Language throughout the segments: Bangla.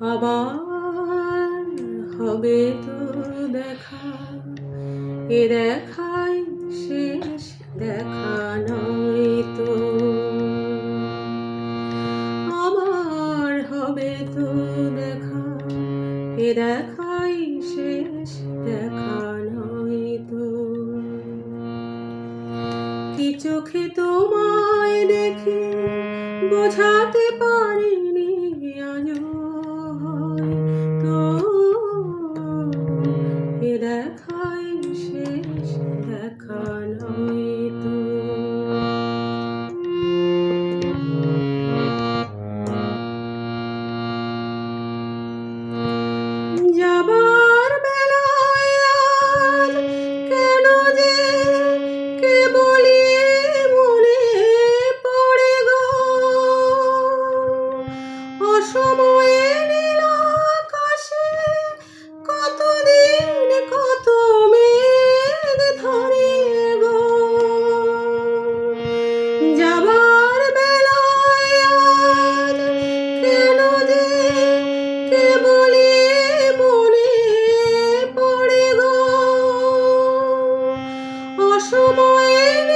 আবার হবে তো দেখা। এ দেখাই শেষ দেখা নয় তো। আবার হবে তো দেখা। এ দেখাই শেষ দেখা নয় তো। কি চোখে তোমায় দেখি বোঝাতে পারিনি দেখা নয়তো যাবার মনে পড়ে অসময়ে অসময়ে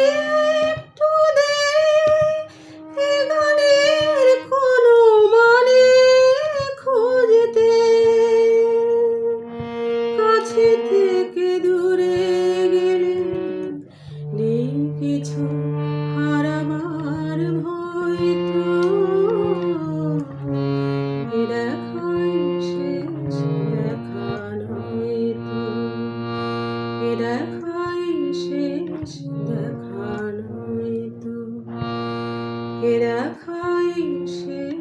থেকে দূরে গেলে নেই কিছু হারাবার ভয় তো। এ দেখাই শেষ দেখা নয়তো এ দেখাই শেষ দেখা নয়তো এ দেখাই শেষ